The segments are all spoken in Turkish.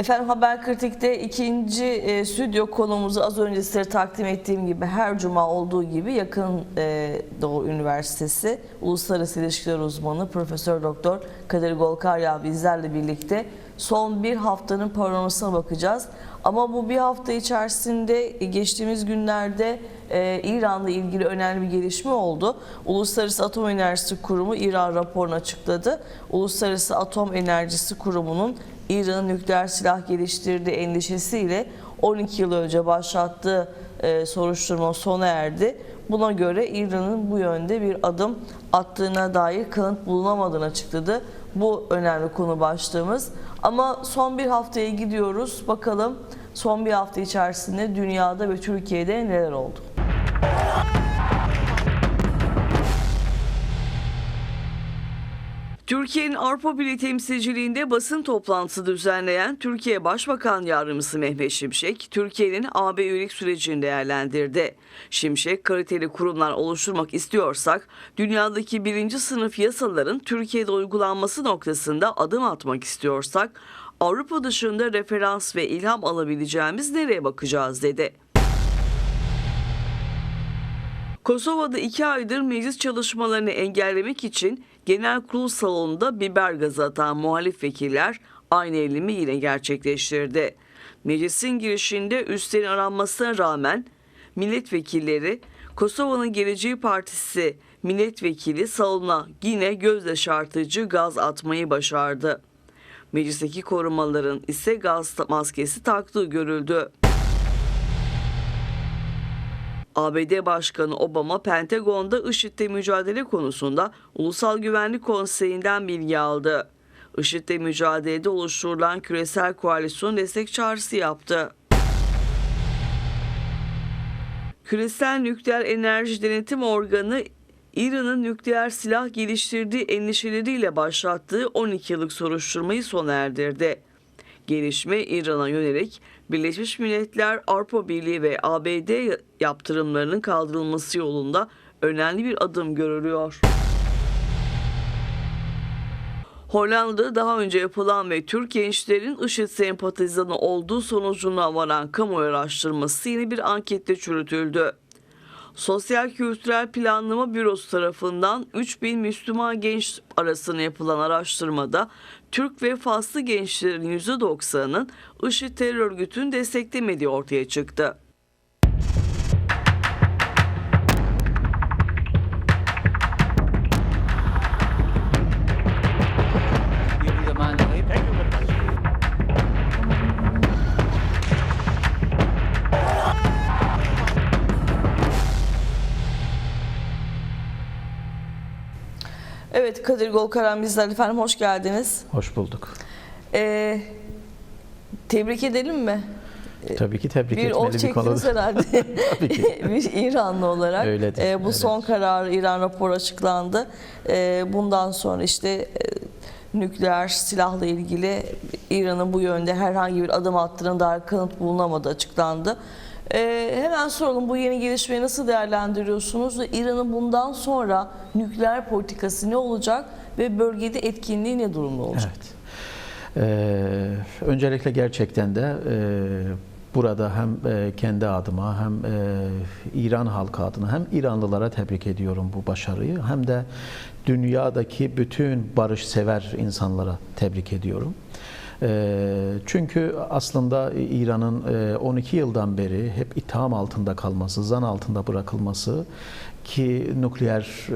Efendim Haber Kritik'te ikinci e, stüdyo konumuzu az önce size takdim ettiğim gibi her cuma olduğu gibi Yakın e, Doğu Üniversitesi Uluslararası İlişkiler Uzmanı Profesör Doktor Kadir Golkarya bizlerle birlikte son bir haftanın panoramasına bakacağız. Ama bu bir hafta içerisinde geçtiğimiz günlerde e, İran'la ilgili önemli bir gelişme oldu. Uluslararası Atom Enerjisi Kurumu İran raporunu açıkladı. Uluslararası Atom Enerjisi Kurumu'nun İran'ın nükleer silah geliştirdiği endişesiyle 12 yıl önce başlattığı e, soruşturma sona erdi. Buna göre İran'ın bu yönde bir adım attığına dair kanıt bulunamadığını açıkladı. Bu önemli konu başlığımız. Ama son bir haftaya gidiyoruz. Bakalım son bir hafta içerisinde dünyada ve Türkiye'de neler oldu? Türkiye'nin Avrupa Birliği temsilciliğinde basın toplantısı düzenleyen Türkiye Başbakan Yardımcısı Mehmet Şimşek, Türkiye'nin AB üyelik sürecini değerlendirdi. Şimşek, kaliteli kurumlar oluşturmak istiyorsak, dünyadaki birinci sınıf yasaların Türkiye'de uygulanması noktasında adım atmak istiyorsak, Avrupa dışında referans ve ilham alabileceğimiz nereye bakacağız dedi. Kosova'da iki aydır meclis çalışmalarını engellemek için genel kurul salonunda biber gazı atan muhalif vekiller aynı eylemi yine gerçekleştirdi. Meclisin girişinde üstlerin aranmasına rağmen milletvekilleri Kosova'nın Geleceği Partisi milletvekili salona yine göz yaşartıcı gaz atmayı başardı. Meclisteki korumaların ise gaz maskesi taktığı görüldü. ABD Başkanı Obama Pentagon'da IŞİD'le mücadele konusunda Ulusal Güvenlik Konseyi'nden bilgi aldı. IŞİD'le mücadelede oluşturulan küresel koalisyon destek çağrısı yaptı. Küresel Nükleer Enerji Denetim Organı İran'ın nükleer silah geliştirdiği endişeleriyle başlattığı 12 yıllık soruşturmayı sona erdirdi. Gelişme İran'a yönelik Birleşmiş Milletler, Avrupa Birliği ve ABD yaptırımlarının kaldırılması yolunda önemli bir adım görülüyor. Hollanda'da daha önce yapılan ve Türk gençlerin IŞİD sempatizanı olduğu sonucuna varan kamuoyu araştırması yeni bir ankette çürütüldü. Sosyal Kültürel Planlama Bürosu tarafından 3000 Müslüman genç arasında yapılan araştırmada Türk ve Faslı gençlerin %90'ının IŞİD terör örgütünü desteklemediği ortaya çıktı. Kadir Golkaran bizler efendim hoş geldiniz. Hoş bulduk. Ee, tebrik edelim mi? Tabii ki tebrik bir etmeli bir konu. çektiniz herhalde. Tabii ki. bir İranlı olarak. Öyledir, Ee, bu evet. son karar İran raporu açıklandı. Ee, bundan sonra işte e, nükleer silahla ilgili İran'ın bu yönde herhangi bir adım attığının dair kanıt bulunamadı açıklandı. Ee, hemen soralım bu yeni gelişmeyi nasıl değerlendiriyorsunuz İran'ın bundan sonra nükleer politikası ne olacak ve bölgede etkinliği ne durumda olacak? Evet. Ee, öncelikle gerçekten de e, burada hem e, kendi adıma hem e, İran halkı adına hem İranlılara tebrik ediyorum bu başarıyı hem de dünyadaki bütün barışsever insanlara tebrik ediyorum. Ee, Çünkü aslında İran'ın e, 12 yıldan beri hep itham altında kalması, zan altında bırakılması ki nükleer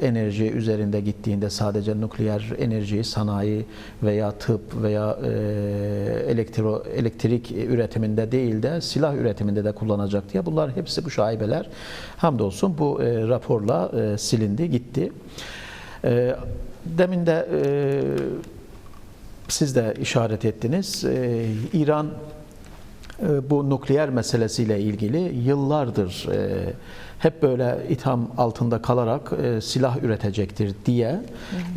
e, enerji üzerinde gittiğinde sadece nükleer enerjiyi sanayi veya tıp veya e, elektro, elektrik üretiminde değil de silah üretiminde de kullanacak diye bunlar hepsi bu şaibeler hamdolsun bu e, raporla e, silindi gitti. E, demin de e, siz de işaret ettiniz. Ee, İran e, bu nükleer meselesiyle ilgili yıllardır e, hep böyle itham altında kalarak e, silah üretecektir diye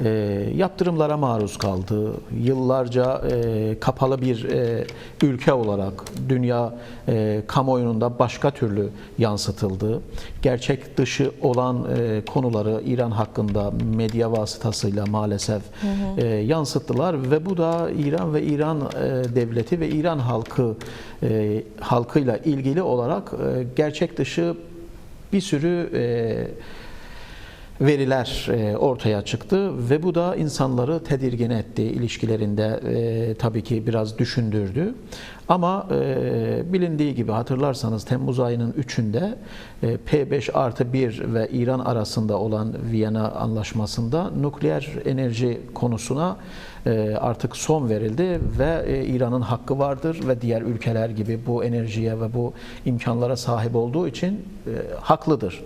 e, yaptırımlara maruz kaldı. Yıllarca e, kapalı bir e, ülke olarak dünya e, kamuoyunda başka türlü yansıtıldı. Gerçek dışı olan e, konuları İran hakkında medya vasıtasıyla maalesef e, yansıttılar ve bu da İran ve İran e, devleti ve İran halkı e, halkıyla ilgili olarak e, gerçek dışı bir sürü e, veriler e, ortaya çıktı ve bu da insanları tedirgin etti. İlişkilerinde e, tabii ki biraz düşündürdü. Ama e, bilindiği gibi hatırlarsanız Temmuz ayının 3'ünde e, P5 artı 1 ve İran arasında olan Viyana Anlaşması'nda nükleer enerji konusuna e, artık son verildi ve e, İran'ın hakkı vardır ve diğer ülkeler gibi bu enerjiye ve bu imkanlara sahip olduğu için e, haklıdır.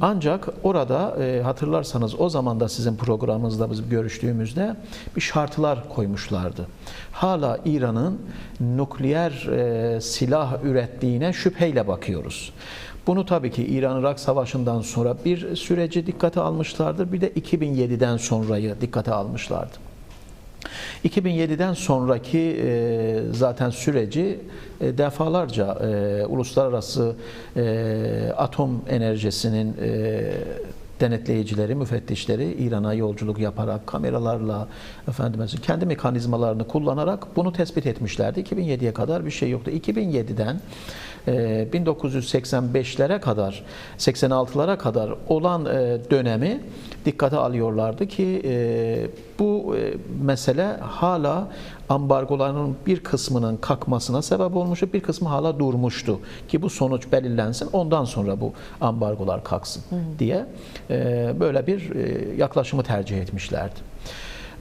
Ancak orada e, hatırlarsanız o zaman da sizin programınızda biz görüştüğümüzde bir şartlar koymuşlardı. Hala İran'ın nükleer e, silah ürettiğine şüpheyle bakıyoruz. Bunu tabii ki İran-Irak Savaşı'ndan sonra bir süreci dikkate almışlardır. Bir de 2007'den sonrayı dikkate almışlardı. 2007'den sonraki e, zaten süreci e, defalarca e, uluslararası e, atom enerjisinin e, denetleyicileri, müfettişleri İran'a yolculuk yaparak kameralarla efendim kendi mekanizmalarını kullanarak bunu tespit etmişlerdi. 2007'ye kadar bir şey yoktu. 2007'den e, 1985'lere kadar 86'lara kadar olan e, dönemi dikkate alıyorlardı ki e, bu e, mesele hala ambargoların bir kısmının kalkmasına sebep olmuştu, bir kısmı hala durmuştu ki bu sonuç belirlensin ondan sonra bu ambargolar kalksın diye e, böyle bir e, yaklaşımı tercih etmişlerdi.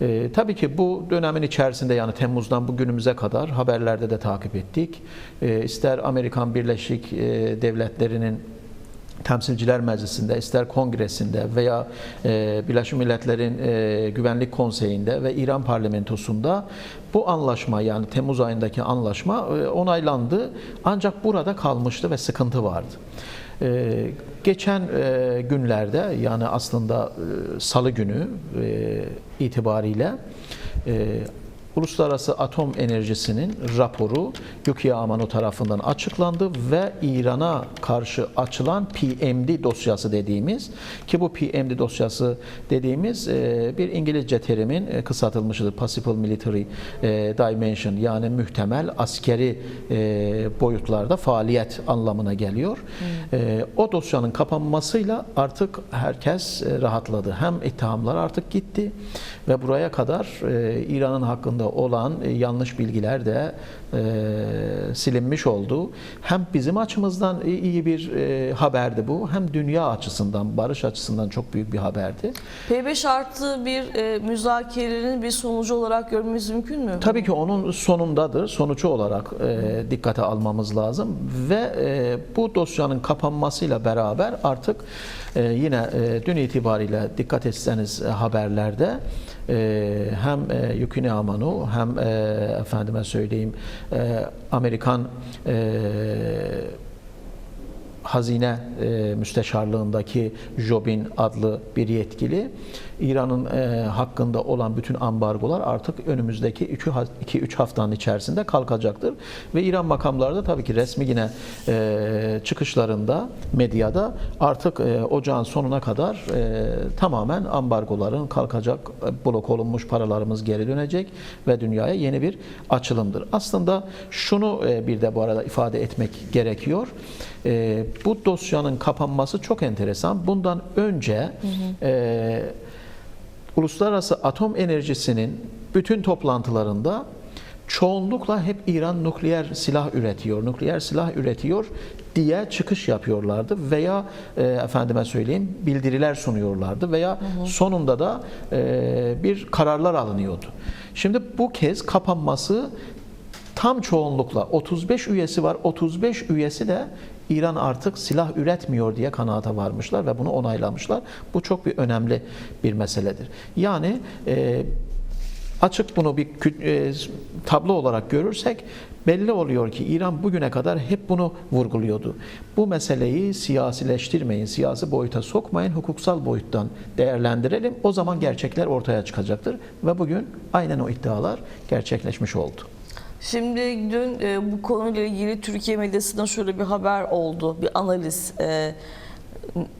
E, tabii ki bu dönemin içerisinde yani Temmuz'dan bugünümüze kadar haberlerde de takip ettik. E, ister Amerikan Birleşik e, Devletleri'nin Temsilciler Meclisi'nde, ister kongresinde veya e, Birleşmiş Milletler'in e, Güvenlik Konseyi'nde ve İran parlamentosunda bu anlaşma yani Temmuz ayındaki anlaşma e, onaylandı. Ancak burada kalmıştı ve sıkıntı vardı. E, geçen e, günlerde yani aslında e, salı günü e, itibariyle e, Uluslararası Atom Enerjisi'nin raporu Yukiya Amano tarafından açıklandı ve İran'a karşı açılan PMD dosyası dediğimiz ki bu PMD dosyası dediğimiz e, bir İngilizce terimin e, kısaltılmışıdır. Possible Military e, Dimension yani muhtemel askeri boyutlarda faaliyet anlamına geliyor. E, o dosyanın kapanmasıyla artık herkes rahatladı. Hem ittihamlar artık gitti ve buraya kadar İran'ın hakkında olan e, yanlış bilgiler de e, silinmiş oldu. Hem bizim açımızdan i- iyi bir e, haberdi bu, hem dünya açısından, barış açısından çok büyük bir haberdi. P5 artı bir e, müzakerenin bir sonucu olarak görmemiz mümkün mü? Tabii ki onun sonundadır. Sonucu olarak e, dikkate almamız lazım ve e, bu dosyanın kapanmasıyla beraber artık e, yine e, dün itibariyle dikkat etseniz e, haberlerde e, hem e, Yukine Amanu hem e, efendime söyleyeyim e, Amerikan e, Hazine e, Müsteşarlığındaki Jobin adlı bir yetkili İran'ın e, hakkında olan bütün ambargolar artık önümüzdeki 2-3 haftanın içerisinde kalkacaktır. Ve İran makamları da tabii ki resmi yine e, çıkışlarında medyada artık e, ocağın sonuna kadar e, tamamen ambargoların kalkacak, e, blok olunmuş paralarımız geri dönecek ve dünyaya yeni bir açılımdır. Aslında şunu e, bir de bu arada ifade etmek gerekiyor. E, bu dosyanın kapanması çok enteresan. Bundan önce e, Uluslararası Atom Enerjisi'nin bütün toplantılarında çoğunlukla hep İran nükleer silah üretiyor, nükleer silah üretiyor diye çıkış yapıyorlardı veya e, efendime söyleyeyim bildiriler sunuyorlardı veya sonunda da e, bir kararlar alınıyordu. Şimdi bu kez kapanması tam çoğunlukla 35 üyesi var. 35 üyesi de İran artık silah üretmiyor diye kanaata varmışlar ve bunu onaylamışlar. Bu çok bir önemli bir meseledir. Yani e, açık bunu bir e, tablo olarak görürsek belli oluyor ki İran bugüne kadar hep bunu vurguluyordu. Bu meseleyi siyasileştirmeyin, siyasi boyuta sokmayın, hukuksal boyuttan değerlendirelim. O zaman gerçekler ortaya çıkacaktır ve bugün aynen o iddialar gerçekleşmiş oldu. Şimdi dün e, bu konuyla ilgili Türkiye medyasında şöyle bir haber oldu, bir analiz. E,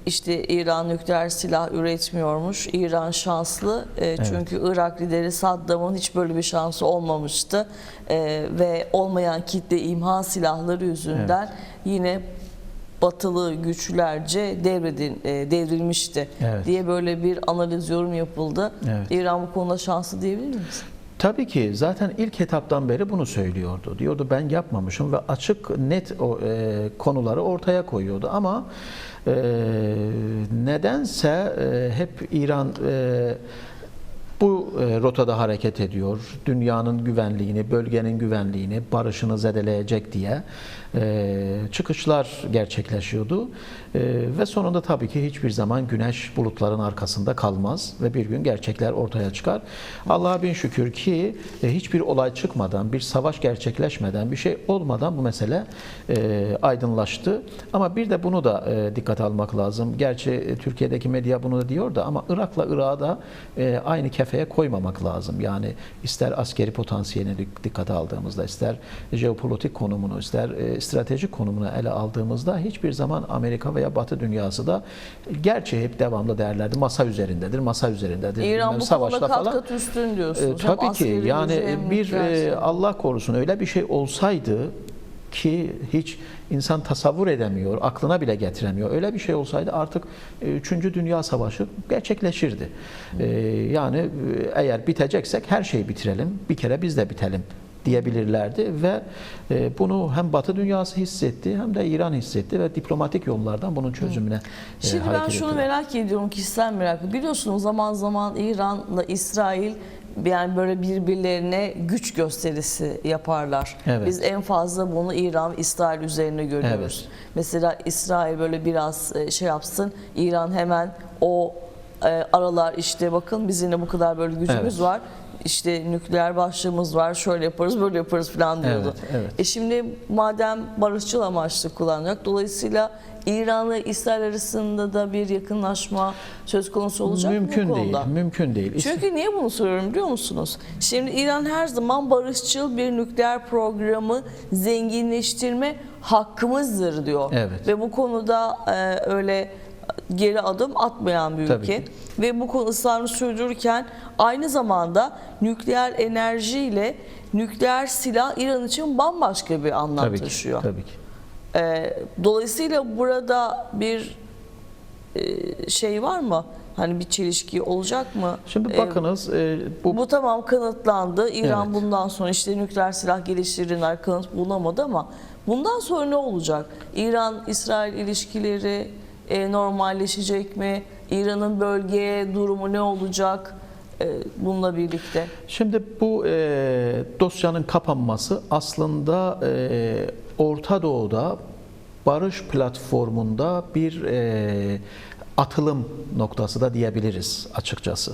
işte İran nükleer silah üretmiyormuş. İran şanslı e, çünkü Irak lideri Saddam'ın hiç böyle bir şansı olmamıştı E, ve olmayan kitle imha silahları yüzünden yine batılı güçlerce devredin, e, devrilmişti Evet. diye böyle bir analiz yorum yapıldı. Evet. İran bu konuda şanslı diyebilir miyiz? Tabii ki zaten ilk etaptan beri bunu söylüyordu. Diyordu ben yapmamışım ve açık net o e, konuları ortaya koyuyordu ama e, nedense e, hep İran e, bu e, rotada hareket ediyor. Dünyanın güvenliğini, bölgenin güvenliğini, barışını zedeleyecek diye e, çıkışlar gerçekleşiyordu. E, ve sonunda tabii ki hiçbir zaman güneş bulutların arkasında kalmaz ve bir gün gerçekler ortaya çıkar. Allah'a bin şükür ki hiçbir olay çıkmadan, bir savaş gerçekleşmeden, bir şey olmadan bu mesele aydınlaştı. Ama bir de bunu da e, dikkate almak lazım. Gerçi Türkiye'deki medya bunu da diyor da ama Irak'la Irak'ı da aynı kefeye koymamak lazım. Yani ister askeri potansiyelini dik- dikkate aldığımızda, ister jeopolitik konumunu, ister e, stratejik konumunu ele aldığımızda hiçbir zaman Amerika veya Batı dünyası da gerçi hep devamlı değerlerdi. Masa üzerindedir, masa üzerindedir. İran bu savaşla kat falan. kat üstün E, diyorsunuz. Hem tabii ki yani bir e. Allah korusun öyle bir şey olsaydı ki hiç insan tasavvur edemiyor, aklına bile getiremiyor. Öyle bir şey olsaydı artık e, 3. Dünya Savaşı gerçekleşirdi. E, yani e, eğer biteceksek her şeyi bitirelim, bir kere biz de bitelim diyebilirlerdi ve e, bunu hem Batı dünyası hissetti hem de İran hissetti ve diplomatik yollardan bunun çözümüne e, Şimdi ben şunu ettiler. merak ediyorum kişisel merak. Biliyorsunuz zaman zaman İran'la İsrail yani böyle birbirlerine güç gösterisi yaparlar. Evet. Biz en fazla bunu İran İsrail üzerine görüyoruz. Evet. Mesela İsrail böyle biraz e, şey yapsın, İran hemen o e, aralar işte bakın bizim de bu kadar böyle gücümüz Evet. var. İşte nükleer başlığımız var, şöyle yaparız, böyle yaparız falan diyordu. Evet, evet. E şimdi madem barışçıl amaçlı kullanacak, dolayısıyla İran ve İsrail arasında da bir yakınlaşma söz konusu olacak mı Mümkün bu değil, konuda? mümkün değil. Çünkü niye bunu soruyorum biliyor musunuz? Şimdi İran her zaman barışçıl bir nükleer programı zenginleştirme hakkımızdır diyor. Evet. Ve bu konuda e, öyle geri adım atmayan bir Tabii ülke. ki. Ve bu konu ısrarını sürdürürken aynı zamanda nükleer enerjiyle nükleer silah İran için bambaşka bir anlam tabii ki, taşıyor. tabii ki. Ee, dolayısıyla burada bir e, şey var mı? Hani bir çelişki olacak mı? Şimdi Ee, bakınız e, bu bu, tamam kanıtlandı. İran Evet. bundan sonra işte nükleer silah geliştirirler kanıt bulunamadı ama bundan sonra ne olacak? İran-İsrail ilişkileri e, normalleşecek mi? İran'ın bölgeye durumu ne olacak? E, bununla birlikte. Şimdi bu e, dosyanın kapanması aslında e, Orta Doğu'da barış platformunda bir e, atılım noktası da diyebiliriz açıkçası.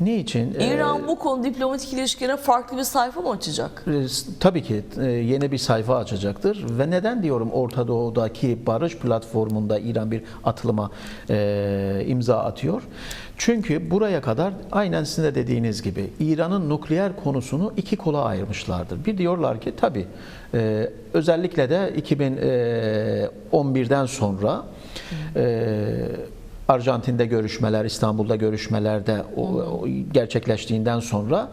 Niçin? E, İran bu konu diplomatik ilişkilerine farklı bir sayfa mı açacak? E, Tabii ki e, yeni bir sayfa açacaktır ve neden diyorum Orta Doğu'daki barış platformunda İran bir atılıma imza atıyor? Çünkü buraya kadar aynen sizin de dediğiniz gibi İran'ın nükleer konusunu iki kola ayırmışlardır. Bir diyorlar ki tabii özellikle de 2011'den sonra e, Arjantin'de görüşmeler, İstanbul'da görüşmelerde gerçekleştiğinden sonra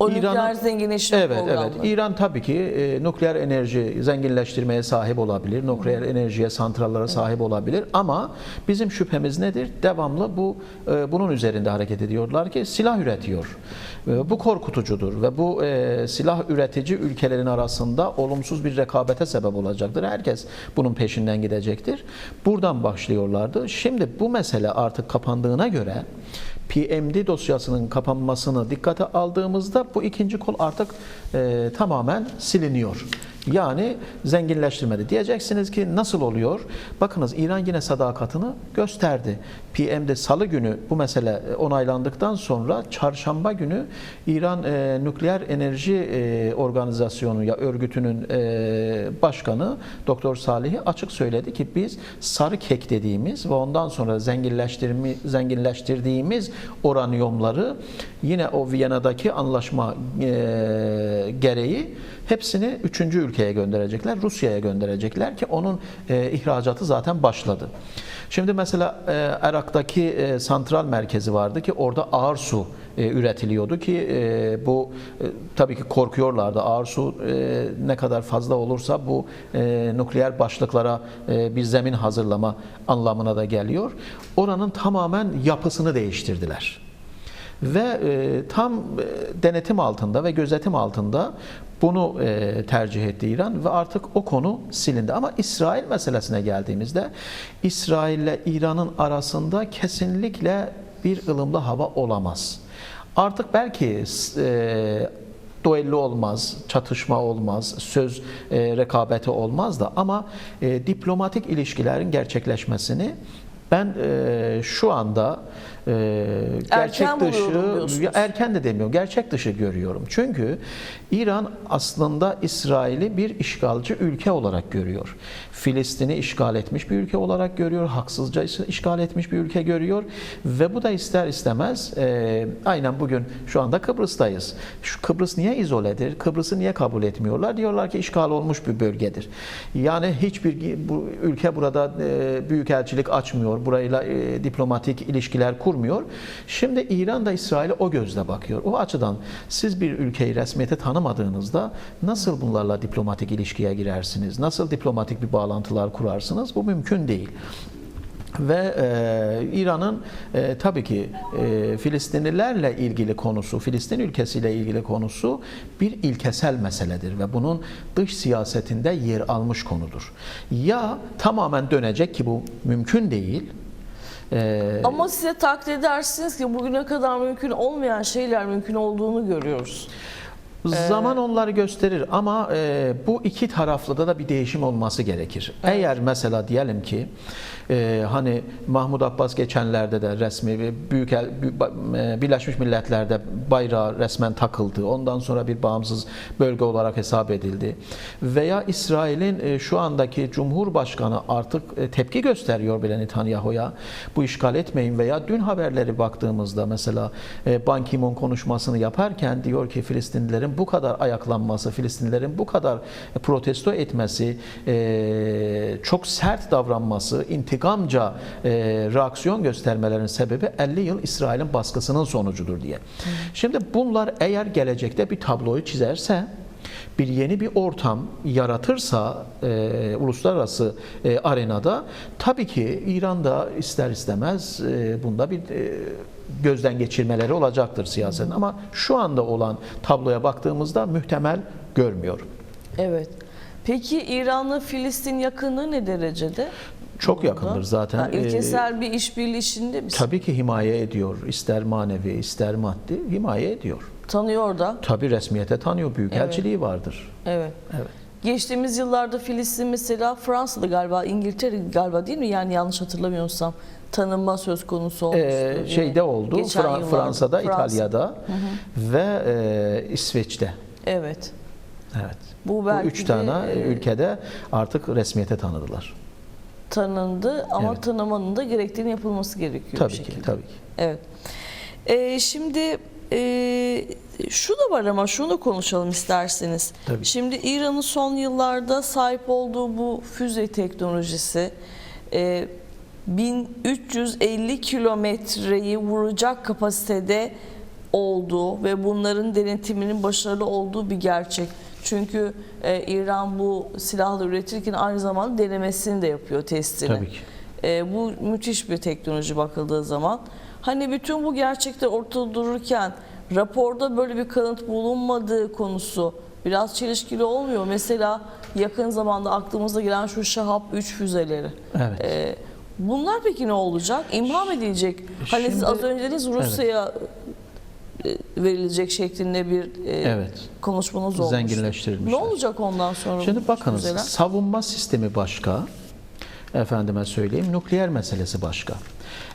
O nükleer İran'ın- zenginleşme Evet, programları. evet. İran tabii ki e, nükleer enerji zenginleştirmeye sahip olabilir. Nükleer enerjiye, santrallere sahip olabilir. Ama bizim şüphemiz nedir? Devamlı bu e, bunun üzerinde hareket ediyorlar ki silah üretiyor. E, bu korkutucudur ve bu e, silah üretici ülkelerin arasında olumsuz bir rekabete sebep olacaktır. Herkes bunun peşinden gidecektir. Buradan başlıyorlardı. Şimdi bu mesele artık kapandığına göre PMD dosyasının kapanmasını dikkate aldığımızda bu ikinci kol artık e, tamamen siliniyor. Yani zenginleştirmedi. Diyeceksiniz ki nasıl oluyor? Bakınız İran yine sadakatini gösterdi. PM'de salı günü bu mesele onaylandıktan sonra çarşamba günü İran e, Nükleer Enerji e, Organizasyonu ya örgütünün e, başkanı Doktor Salih açık söyledi ki biz sarı kek dediğimiz ve ondan sonra zenginleştirmi, zenginleştirdiğimiz oranyumları yine o Viyana'daki anlaşma e, gereği hepsini üçüncü ülkeye gönderecekler. Rusya'ya gönderecekler ki onun e, ihracatı zaten başladı. Şimdi mesela e, Irak'taki e, santral merkezi vardı ki orada ağır su e, üretiliyordu ki e, bu e, tabii ki korkuyorlardı. Ağır su e, ne kadar fazla olursa bu e, nükleer başlıklara e, bir zemin hazırlama anlamına da geliyor. Oranın tamamen yapısını değiştirdiler ve e, tam e, denetim altında ve gözetim altında bunu e, tercih etti İran ve artık o konu silindi. Ama İsrail meselesine geldiğimizde İsrail ile İran'ın arasında kesinlikle bir ılımlı hava olamaz. Artık belki e, duello olmaz, çatışma olmaz, söz e, rekabeti olmaz da ama e, diplomatik ilişkilerin gerçekleşmesini ben e, şu anda e, gerçek Erken dışı ya erken de demiyorum, gerçek dışı görüyorum. Çünkü İran aslında İsrail'i bir işgalci ülke olarak görüyor. Filistin'i işgal etmiş bir ülke olarak görüyor, haksızca işgal etmiş bir ülke görüyor ve bu da ister istemez e, aynen bugün şu anda Kıbrıs'tayız. Şu Kıbrıs niye izoledir? Kıbrıs'ı niye kabul etmiyorlar? Diyorlar ki işgal olmuş bir bölgedir. Yani hiçbir bu ülke burada e, büyükelçilik açmıyor, burayla e, diplomatik ilişkiler kurmuyor. Şimdi İran da İsrail'e o gözle bakıyor. O açıdan siz bir ülkeyi resmiyete tanımadığınızda nasıl bunlarla diplomatik ilişkiye girersiniz? Nasıl diplomatik bir bağlantılar kurarsınız? Bu mümkün değil. Ve e, İran'ın e, tabii ki e, Filistinlilerle ilgili konusu, Filistin ülkesiyle ilgili konusu bir ilkesel meseledir ve bunun dış siyasetinde yer almış konudur. Ya tamamen dönecek ki bu mümkün değil. E, Ama size takdir edersiniz ki bugüne kadar mümkün olmayan şeyler mümkün olduğunu görüyoruz. Zaman onları gösterir ama e, bu iki taraflıda da bir değişim olması gerekir. Eğer mesela diyelim ki e, hani Mahmud Abbas geçenlerde de resmi büyük el, e, Birleşmiş Milletler'de bayrağı resmen takıldı. Ondan sonra bir bağımsız bölge olarak hesap edildi. Veya İsrail'in e, şu andaki Cumhurbaşkanı artık e, tepki gösteriyor bile Netanyahu'ya. Bu işgal etmeyin veya dün haberleri baktığımızda mesela e, Ban Ki-moon konuşmasını yaparken diyor ki Filistinlilerin bu kadar ayaklanması, Filistinlilerin bu kadar protesto etmesi, e, çok sert davranması, intikamca e, reaksiyon göstermelerinin sebebi 50 yıl İsrail'in baskısının sonucudur diye. Şimdi bunlar eğer gelecekte bir tabloyu çizerse bir yeni bir ortam yaratırsa e, uluslararası e, arenada tabii ki İran'da ister istemez e, bunda bir e, gözden geçirmeleri olacaktır siyasetin ama şu anda olan tabloya baktığımızda muhtemel görmüyorum. Evet. Peki İran'la Filistin yakınlığı ne derecede? Çok yakındır zaten. Ha, Ee, ilkesel bir işbirliği içinde mi? Tabii ki himaye ediyor. İster manevi, ister maddi himaye ediyor. Tanıyor da. Tabii resmiyete tanıyor. Büyükelçiliği vardır. Evet. Evet. Geçtiğimiz yıllarda Filistin mesela Fransa'da galiba, İngiltere galiba değil mi? Yani yanlış hatırlamıyorsam tanınma söz konusu olmuştu. Ee, yine. şeyde oldu. Geçen Fra-. Fransa'da, Fransa. İtalya'da ve e, İsveç'te. Evet. Evet. Bu Bu belki üç de, tane e, ülkede artık resmiyete tanıdılar. tanındı ama Evet. tanımanın da gerektiğini yapılması gerekiyor. Tabii ki, şekilde. tabii ki. Evet. Ee, şimdi e, şu da var ama şunu da konuşalım isterseniz. Tabii. Şimdi İran'ın son yıllarda sahip olduğu bu füze teknolojisi e, 1350 kilometreyi vuracak kapasitede olduğu ve bunların denetiminin başarılı olduğu bir gerçek. Çünkü e, İran bu silahları üretirken aynı zamanda denemesini de yapıyor, testini. Tabii ki. E, bu müthiş bir teknoloji bakıldığı zaman. Hani bütün bu gerçekler ortada dururken raporda böyle bir kanıt bulunmadığı konusu biraz çelişkili olmuyor. Mesela yakın zamanda aklımıza gelen şu Şahap 3 füzeleri. Evet. E, bunlar peki ne olacak? İmha mı edilecek? Hani siz Şimdi- az önce dediniz Rusya'ya e, verilecek şeklinde bir e, Evet. konuşmanız olmuş. Zenginleştirilmişler. Ne olacak ondan sonra? Şimdi bakınız füzeler? savunma sistemi başka, efendime söyleyeyim nükleer meselesi başka.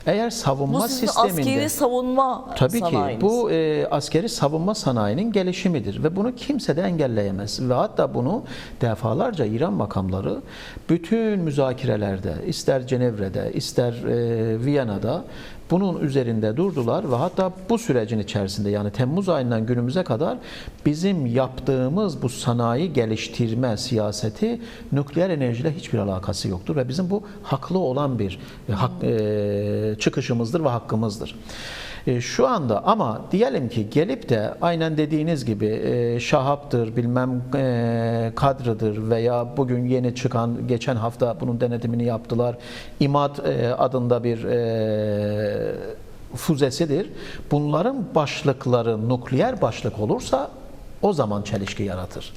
Eğer savunma Bu sisteminde askeri savunma Tabii sanayiniz. ki bu e, askeri savunma sanayinin gelişimidir ve bunu kimse de engelleyemez ve hatta bunu defalarca İran makamları bütün müzakerelerde ister Cenevre'de ister e, Viyana'da bunun üzerinde durdular ve hatta bu sürecin içerisinde yani Temmuz ayından günümüze kadar bizim yaptığımız bu sanayi geliştirme siyaseti nükleer enerjiyle hiçbir alakası yoktur ve bizim bu haklı olan bir e, hak, e, çıkışımızdır ve hakkımızdır. E, Şu anda ama diyelim ki gelip de aynen dediğiniz gibi e, Şahap'tır, bilmem e, Kadrı'dır veya bugün yeni çıkan, geçen hafta bunun denetimini yaptılar. İmad e, adında bir e, füzesidir. Bunların başlıkları nükleer başlık olursa o zaman çelişki yaratır.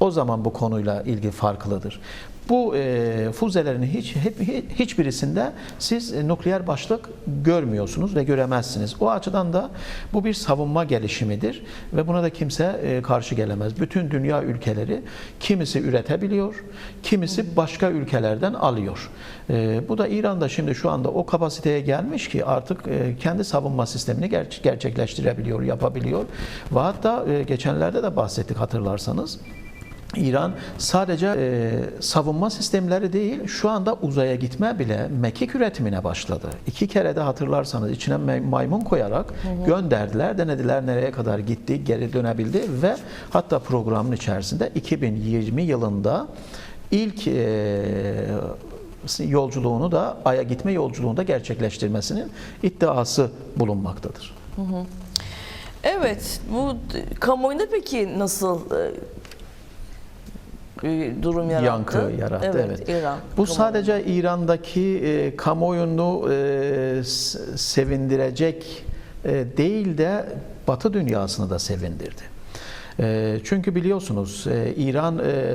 O zaman bu konuyla ilgili farklıdır. Bu e, füzelerin hiç hep, hi- hiçbirisinde siz e, nükleer başlık görmüyorsunuz ve göremezsiniz. O açıdan da bu bir savunma gelişimidir ve buna da kimse e, karşı gelemez. Bütün dünya ülkeleri kimisi üretebiliyor, kimisi başka ülkelerden alıyor. E, bu da İran'da şimdi şu anda o kapasiteye gelmiş ki artık e, kendi savunma sistemini ger- gerçekleştirebiliyor, yapabiliyor. Ve hatta e, geçenlerde de bahsettik hatırlarsanız. İran sadece e, savunma sistemleri değil, şu anda uzaya gitme bile mekik üretimine başladı. İki kere de hatırlarsanız içine maymun koyarak gönderdiler, denediler nereye kadar gitti, geri dönebildi ve hatta programın içerisinde 2020 yılında ilk e, yolculuğunu da Ay'a gitme yolculuğunu da gerçekleştirmesinin iddiası bulunmaktadır. Evet, bu kamuoyunda peki nasıl e, durum yarattı? Yankı yarattı, evet. İran. Bu kamuoyu. sadece İran'daki e, kamuoyunu e, sevindirecek e, değil de Batı dünyasını da sevindirdi. E, çünkü biliyorsunuz e, İran e,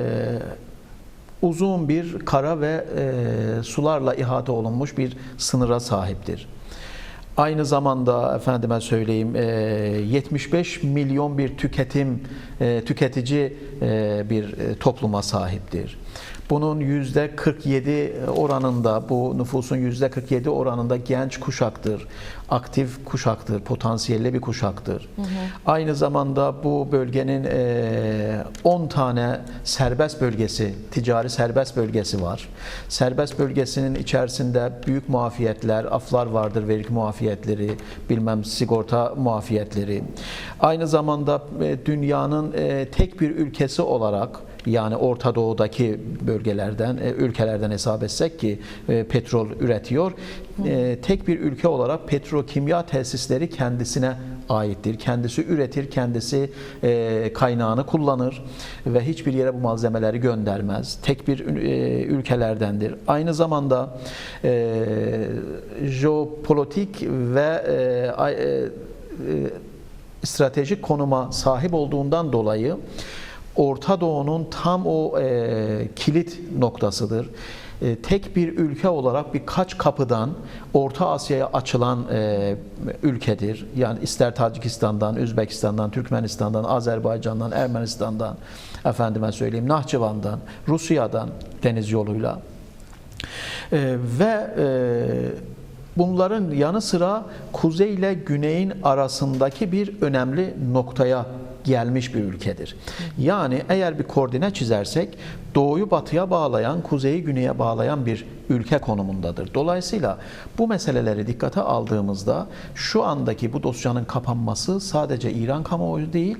uzun bir kara ve e, sularla ihate olunmuş bir sınıra sahiptir. Aynı zamanda efendime söyleyeyim e, 75 milyon bir tüketim e, tüketici e, bir e, topluma sahiptir. Bunun yüzde 47 oranında bu nüfusun yüzde 47 oranında genç kuşaktır, aktif kuşaktır, potansiyelli bir kuşaktır. Aynı zamanda bu bölgenin e, 10 tane serbest bölgesi, ticari serbest bölgesi var. Serbest bölgesinin içerisinde büyük muafiyetler, aflar vardır, vergi muafiyetleri, bilmem sigorta muafiyetleri. Aynı zamanda e, dünyanın e, tek bir ülkesi olarak yani Orta Doğu'daki bölgelerden, e, ülkelerden hesap etsek ki e, petrol üretiyor. E, tek bir ülke olarak petrokimya tesisleri kendisine aittir. Kendisi üretir, kendisi kaynağını kullanır ve hiçbir yere bu malzemeleri göndermez. Tek bir ülkelerdendir. Aynı zamanda e, jeopolitik ve stratejik konuma sahip olduğundan dolayı Orta Doğu'nun tam o e, kilit noktasıdır. E, tek bir ülke olarak birkaç kapıdan Orta Asya'ya açılan e, ülkedir. Yani ister Tacikistan'dan, Üzbekistan'dan, Türkmenistan'dan, Azerbaycan'dan, Ermenistan'dan, efendime söyleyeyim Nahçıvan'dan, Rusya'dan deniz yoluyla e, ve e, bunların yanı sıra kuzey ile güneyin arasındaki bir önemli noktaya gelmiş bir ülkedir. Yani eğer bir koordine çizersek doğuyu batıya bağlayan, kuzeyi güneye bağlayan bir ülke konumundadır. Dolayısıyla bu meseleleri dikkate aldığımızda şu andaki bu dosyanın kapanması sadece İran kamuoyu değil,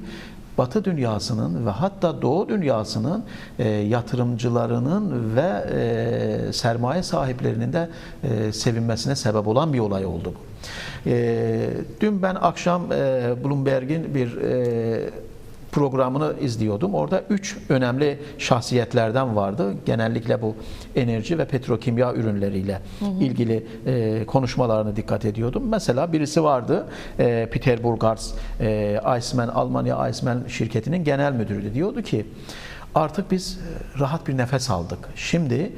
Batı dünyasının ve hatta Doğu dünyasının e, yatırımcılarının ve e, sermaye sahiplerinin de e, sevinmesine sebep olan bir olay oldu bu. E, dün ben akşam e, Bloomberg'in bir e, programını izliyordum. Orada üç önemli şahsiyetlerden vardı. Genellikle bu enerji ve petrokimya ürünleriyle ilgili e, konuşmalarına dikkat ediyordum. Mesela birisi vardı, e, Peter Burgars, e, Eisman, Almanya Eisman şirketinin genel müdürü. Diyordu ki, artık biz e, rahat bir nefes aldık. Şimdi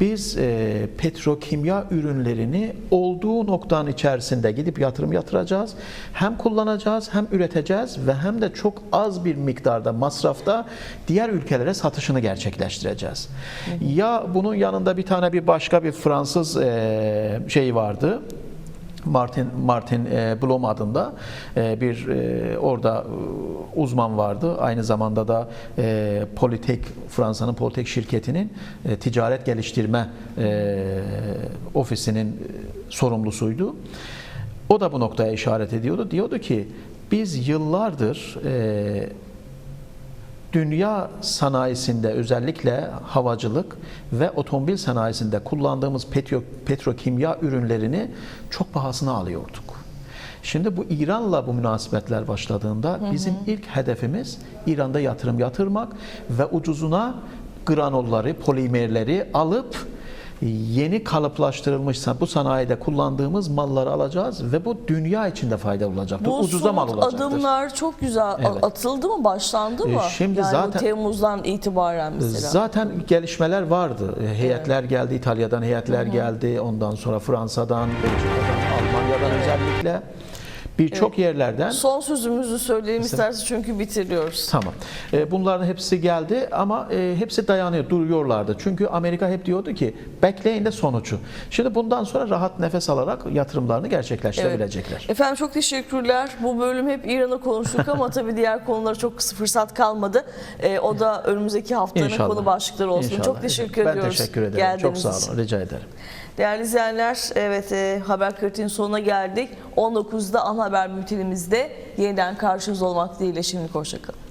biz e, petrokimya ürünlerini olduğu noktanın içerisinde gidip yatırım yatıracağız. Hem kullanacağız, hem üreteceğiz ve hem de çok az bir miktarda masrafta diğer ülkelere satışını gerçekleştireceğiz. Ya bunun yanında bir tane bir başka bir Fransız e, şey vardı. Martin Martin e, Blom adında e, bir e, orada e, uzman vardı. Aynı zamanda da e, Politek Fransa'nın Politek şirketinin e, ticaret geliştirme e, ofisinin e, sorumlusuydu. O da bu noktaya işaret ediyordu. Diyordu ki biz yıllardır e, dünya sanayisinde özellikle havacılık ve otomobil sanayisinde kullandığımız petro, petrokimya ürünlerini çok pahasına alıyorduk. Şimdi bu İran'la bu münasebetler başladığında bizim ilk hedefimiz İran'da yatırım yatırmak ve ucuzuna granolları, polimerleri alıp yeni kalıplaştırılmışsa bu sanayide kullandığımız malları alacağız ve bu dünya için de fayda olacaktır. Bu Ucuza mal olacaktır. adımlar çok güzel Evet. atıldı mı, başlandı E, mı? şimdi yani zaten- Temmuz'dan itibaren mesela. Zaten gelişmeler vardı. E, Heyetler geldi, İtalya'dan heyetler geldi. Ondan sonra Fransa'dan, Belçika'dan, Almanya'dan özellikle birçok yerlerden. Son sözümüzü söyleyelim isterseniz çünkü bitiriyoruz. Tamam. E, Bunların hepsi geldi ama e, hepsi dayanıyor, duruyorlardı. Çünkü Amerika hep diyordu ki bekleyin de sonucu. Şimdi bundan sonra rahat nefes alarak yatırımlarını gerçekleştirebilecekler. Efendim çok teşekkürler. Bu bölüm hep İran'ı konuştuk ama tabii diğer konulara çok kısa fırsat kalmadı. Ee, o da önümüzdeki haftanın İnşallah. konu başlıkları olsun. İnşallah. Çok teşekkür ben ediyoruz. teşekkür ederim. Çok geldiğiniz sağ için. olun. Rica ederim. Değerli izleyenler, evet e, haber kritiğin sonuna geldik. 19'da ana haber bültenimizde yeniden karşınızda olmak dileğiyle şimdi hoşçakalın.